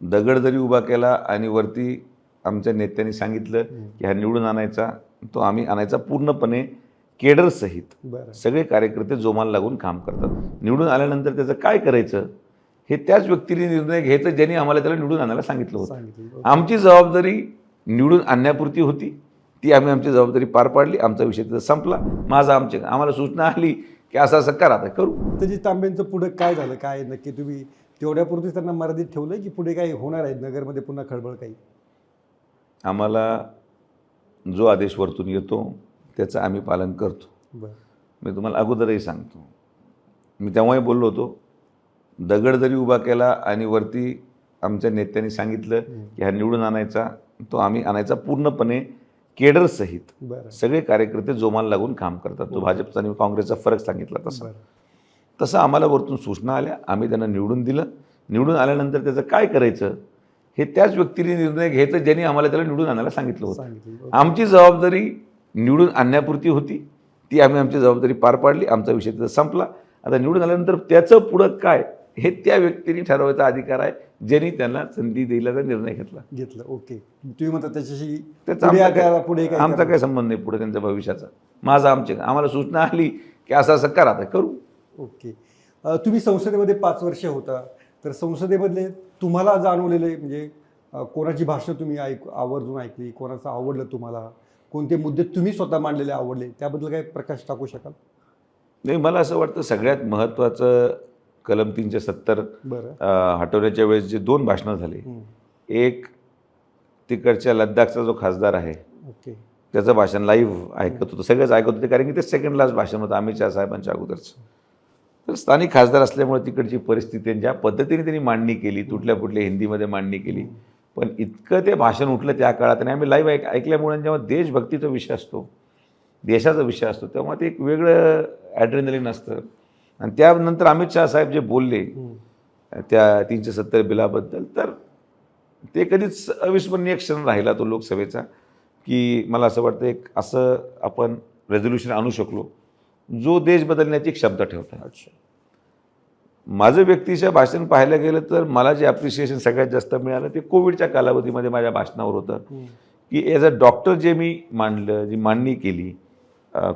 दगड जरी उभा केला आणि वरती आमच्या नेत्यांनी सांगितलं की हा निवडून आणायचा तो आम्ही आणायचा पूर्णपणे केडर सहित. बरं. सगळे कार्यकर्ते जोमाला लागून काम करतात. निवडून आल्यानंतर त्याचं काय करायचं? हे त्याच व्यक्तीने निर्णय घ्यायचा ज्यांनी आम्हाला त्याला निवडून आणायला सांगितलं होतं. आमची जबाबदारी निवडून आणण्यापुरती होती. ती आम्ही आमची जबाबदारी पार पाडली. आमचा विषय तिथं संपला. माझा आमचे आम्हाला सूचना आली की असं असं करा आता करू. त्याची तांब्यांचं पुढे काय झालं? काय नक्की तुम्ही तेवढ्यापुरतीच त्यांना मर्यादित ठेवलंय की पुढे काही होणार आहे नगरमध्ये पुन्हा खळबळ काही. आम्हाला जो आदेश वरतून येतो त्याचं आम्ही पालन करतो. मी तुम्हाला अगोदरही सांगतो. मी तेव्हाही बोललो होतो दगड जरी उभा केला आणि वरती आमच्या नेत्यांनी सांगितलं की हा निवडून आणायचा तो आम्ही आणायचा पूर्णपणे केडर सहित. बरं. सगळे कार्यकर्ते जोमाला लागून काम करतात. तो भाजपचा आणि काँग्रेसचा फरक सांगितला तसा. तसं आम्हाला वरतून सूचना आल्या. आम्ही त्यांना निवडून दिलं. निवडून आल्यानंतर त्याचं काय करायचं? हे त्याच व्यक्तीने निर्णय घ्यायचा ज्यांनी आम्हाला त्याला निवडून आणायला सांगितलं होतं. आमची जबाबदारी निवडून आणण्यापुरती होती. ती आम्ही आमची जबाबदारी पार पाडली. आमचा विषय तिथं संपला. आता निवडून आल्यानंतर त्याचं पुढं काय? हे त्या व्यक्तीने ठरवायचा अधिकार आहे ज्यांनी त्यांना संधी द्यायला निर्णय घेतला. घेतलं. ओके. तुम्ही म्हणता त्याच्याशी त्याचा पुढे आमचा काय- पुढे काय आमचा करणार? काय संबंध नाही पुढे त्यांच्या भविष्याचा. माझा आमचे आम्हाला सूचना आली की असं असं करा आता करू. ओके. तुम्ही संसदेमध्ये पाच वर्ष होता. तर संसदेमधले तुम्हाला जाणवलेले म्हणजे कोणाची भाषा तुम्ही ऐक आवर्जून ऐकली? कोणाचं आवडलं तुम्हाला? कोणते मुद्दे तुम्ही स्वतः मांडलेले आवडले? त्याबद्दल काही प्रकाश टाकू शकाल? नाही मला असं वाटतं सगळ्यात महत्त्वाचं कलम तीनशे सत्तर हटवण्याच्या वेळेस जे दोन भाषणं झाली. एक तिकडच्या लद्दाखचा जो खासदार आहे ओके. त्याचं भाषण लाईव्ह ऐकत होतं. सगळेच ऐकत होते कारण की ते सेकंड लास्ट भाषण होतं अमित शहा साहेबांच्या अगोदरचं. स्थानिक खासदार असल्यामुळे तिकडची परिस्थिती ज्या पद्धतीने त्यांनी मांडणी केली तुटल्या फुटल्या हिंदीमध्ये मांडणी केली. पण इतकं ते भाषण उठलं त्या काळात आणि आम्ही लाईव्ह ऐक ऐकल्यामुळे जेव्हा देशभक्तीचा विषय असतो देशाचा विषय असतो तेव्हा ते एक वेगळं ॲड्रेनलिन असतं. आणि त्यानंतर अमित शहा साहेब जे बोलले त्या तीनशे सत्तर बिलाबद्दल तर ते कधीच अविस्मरणीय क्षण राहिला तो लोकसभेचा की मला असं वाटतं एक असं आपण रेझोल्युशन आणू शकलो जो देश बदलण्याची क्षमता ठेवता. अच्छा. माझं व्यक्तिशः भाषण पाहायला गेलं तर मला जे अप्रिशिएशन सगळ्यात जास्त मिळालं ते कोविडच्या कालावधीमध्ये माझ्या भाषणावर होतं. की ॲज अ डॉक्टर जे मी मांडलं जी मांडणी केली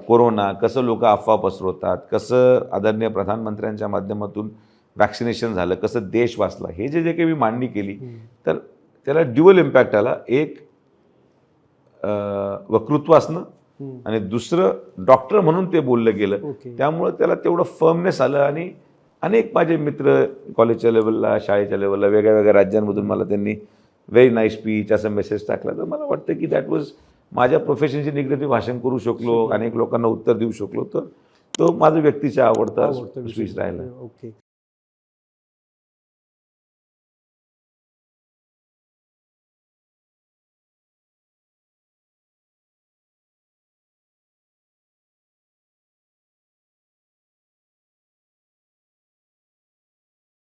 कोरोना कसं लोक अफवा पसरवतात कसं आदरणीय प्रधानमंत्र्यांच्या माध्यमातून वॅक्सिनेशन झालं कसं देश वाचला हे जे जे काही मी मांडणी केली. तर त्याला ड्युअल इम्पॅक्ट आला एक वक्तृत्व असणं. आणि दुसरं डॉक्टर म्हणून ते बोललं गेलं त्यामुळं त्याला तेवढं फर्मनेस आलं आणि अनेक माझे मित्र कॉलेजच्या लेवलला शाळेच्या लेवलला वेगळ्या वेगळ्या राज्यांमधून मला त्यांनी व्हेरी नाईस स्पीच असं मेसेज टाकला. तर मला वाटतं की दॅट वॉज माझ्या प्रोफेशनशी निगडीत मी भाषण करू शकलो अनेक लोकांना उत्तर देऊ शकलो. तर तो माझं व्यक्तीच्या आवडता आवडतं स्पीच राहिला. ओके